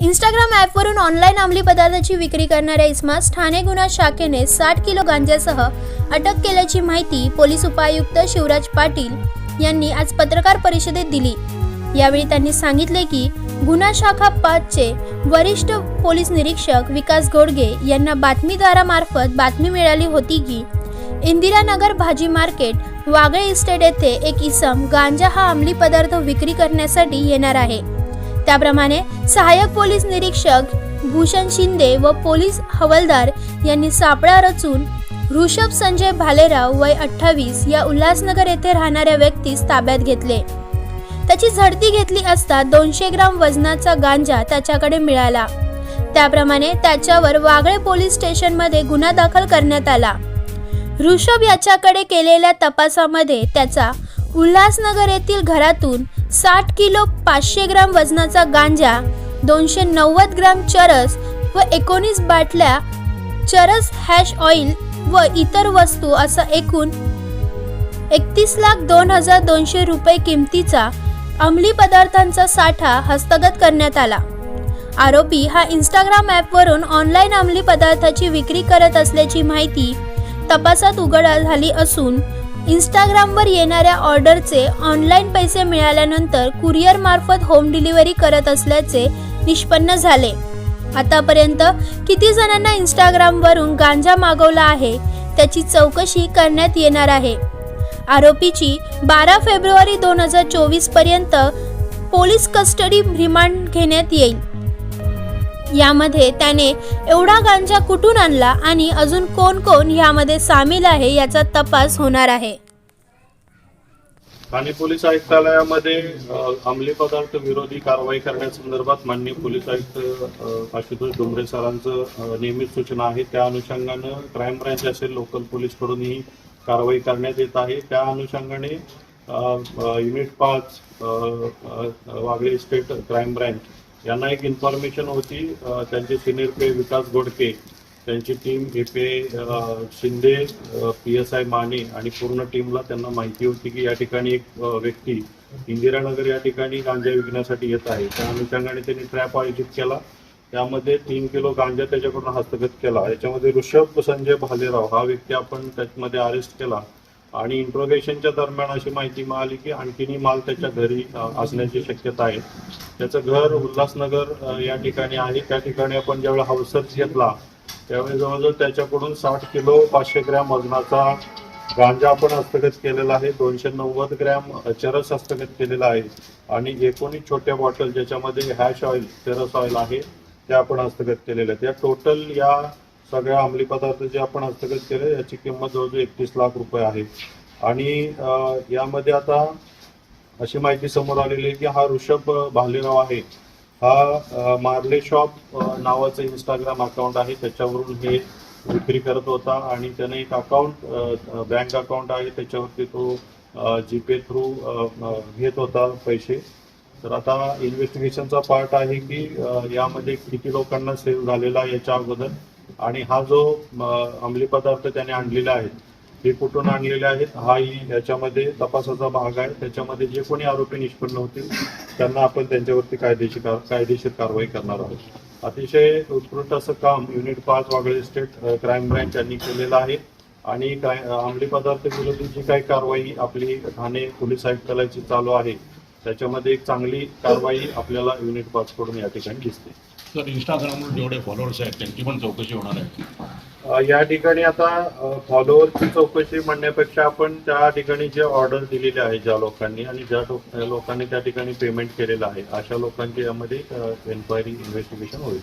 Instagram ॲपवरून online अंमली पदार्थाची विक्री करणाऱ्या इस्मास ठाणे गुन्हा शाखेने साठ किलो गांजासह अटक केल्याची माहिती पोलीस उपायुक्त शिवराज पाटील यांनी आज पत्रकार परिषदेत दिली. यावेळी त्यांनी सांगितले की गुन्हा शाखा पाचचे वरिष्ठ पोलीस निरीक्षक विकास गोडगे यांना बातमीदारामार्फत बातमी मिळाली होती की इंदिरानगर भाजी मार्केट वागळे इस्टेट येथे एक इसम गांजा हा अंमली पदार्थ विक्री करण्यासाठी येणार आहे. त्याप्रमाणे सहाय्यक पोलीस निरीक्षक भूषण शिंदे व पोलीस हवालदार यांनी सापळा रचून ऋषभ संजय भालेराव वय अठ्ठावीस या उल्हासनगर येथे राहणाऱ्या व्यक्तीस ताब्यात घेतले. त्याची झडती घेतली असता दोनशे ग्राम वजनाचा गांजा त्याच्याकडे मिळाला. त्याप्रमाणे त्याच्यावर वागळे पोलीस स्टेशनमध्ये गुन्हा दाखल करण्यात आला. ऋषभ याच्याकडे केलेल्या तपासामध्ये त्याचा उल्हासनगर येथील घरातून साठ किलो पाचशे ग्राम वजनाचा गांजा दोनशे नव्वद ग्राम चरस व एकोणीस बाटल्या चरस हॅश ऑइल व इतर वस्तू असा एकूण एकतीस लाख दोन हजार दोनशे रुपये किमतीचा अंमली पदार्थांचा साठा हस्तगत करण्यात आला. आरोपी हा इंस्टाग्राम ॲपवरून ऑनलाईन अंमली पदार्थाची विक्री करत असल्याची माहिती तपासात उघड झाली असून इंस्टाग्रामवर येणाऱ्या ऑर्डरचे ऑनलाईन पैसे मिळाल्यानंतर कुरिअर मार्फत होम डिलिव्हरी करत असल्याचे निष्पन्न झाले. आतापर्यंत किती जणांना इंस्टाग्रामवरून गांजा मागवला आहे त्याची चौकशी करण्यात येणार आहे. आरोपीची बारा फेब्रुवारी दोन हजार चोवीसपर्यंत पोलीस कस्टडी रिमांड घेण्यात येईल. यामध्ये त्याने एवढा गांजा कुठून आणला आणि अजून कोण कोण यामध्ये सामील आहे याचा तपास होणार आहे. ठाणे पोलीस आयुक्तालयामध्ये अंमली पदार्थ विरोधी कारवाई करण्यासंदर्भात माननीय पोलीस आयुक्त आशुतोष डोंगरे सरांचं नियमित सूचना आहे. त्या अनुषंगानं क्राईम ब्रँच असेल लोकल पोलीसकडून ही कारवाई करण्यात येत आहे. त्या अनुषंगाने युनिट पाच वागळे स्टेट क्राईम ब्रँच यांना एक इन्फॉर्मेशन होती त्यांचे सिनियर पे विकास गोडके त्यांची टीम ए पे Shinde P S I Mane आणि पूर्ण टीमला त्यांना माहिती होती की या ठिकाणी एक व्यक्ती इंदिरानगर या ठिकाणी गांजा विकण्यासाठी येत आहे. त्या अनुषंगाने त्यांनी ट्रॅप आयोजित केला. त्यामध्ये तीन किलो गांजा त्याच्याकडून हस्तगत केला. याच्यामध्ये ऋषभ संजय भालेराव हा व्यक्ती आपण त्याच्यामध्ये अरेस्ट केला. आणि इंट्रोगेशनच्या दरम्यान अशी माहिती मिळाली की आणखीनही माल त्याच्या घरी असण्याची शक्यता आहे. त्याचं घर उल्हासनगर या ठिकाणी आहे. त्या ठिकाणी आपण ज्यावेळी हाऊस घेतला त्यावेळी जवळजवळ त्याच्याकडून साठ किलो पाचशे ग्रॅम वजनाचा गांजा आपण हस्तगत केलेला आहे. दोनशे नव्वद ग्रॅम चरस हस्तगत केलेला आहे. आणि एकोणीस छोट्या बॉटल ज्याच्यामध्ये हॅश ऑइल चरस ऑइल आहे ते आपण हस्तगत केलेले आहेत. त्या टोटल या सगळ्या अंमली पदार्थ जे आपण हस्तगत केले याची किंमत जवळजवळ एकतीस लाख रुपये आहे. आणि यामध्ये आता अशी माहिती समोर आलेली आहे की हा ऋषभ भालेराव आहे. हा मार्ले शॉप नावाचं इंस्टाग्राम अकाउंट आहे. त्याच्यावरून हे विक्री करत होता आणि त्याने एक अकाउंट बँक अकाउंट आहे. त्याच्यावरती तो जीपे थ्रू घेत होता पैसे. तर आता इन्व्हेस्टिगेशनचा पार्ट आहे की यामध्ये किती लोकांना सेव्ह झालेला आहे याच्या अगोदर. आणि हा जो अंमली पदार्थ त्याने आणलेला आहे ते कुठून आणलेले आहेत हाही याच्यामध्ये तपासाचा भाग आहे. त्याच्यामध्ये जे कोणी आरोपी निष्पन्न होतील त्यांना आपण त्यांच्यावरती कायदेशीर कायदेशीर कारवाई करणार आहोत. अतिशय उत्कृष्ट असं काम युनिट पाच वागळे स्टेट क्राईम ब्रँच यांनी केलेलं आहे. आणि काय अंमली पदार्थ विरोधी जी काही कारवाई आपली ठाणे पोलीस आयुक्तालयाची चालू आहे त्याच्यामध्ये एक चांगली कारवाई आपल्याला युनिट पाच कडून या ठिकाणी दिसते. तर इंस्टाग्रामवर जेवढे फॉलोअर्स आहेत त्यांची पण चौकशी होणार आहे. या ठिकाणी आता फॉलोअरची चौकशी म्हणण्यापेक्षा आपण त्या ठिकाणी जे ऑर्डर दिलेले आहे ज्या लोकांनी आणि ज्या लोकांनी त्या ठिकाणी पेमेंट केलेलं आहे अशा लोकांची यामध्ये एन्क्वायरी इन्व्हेस्टिगेशन होईल.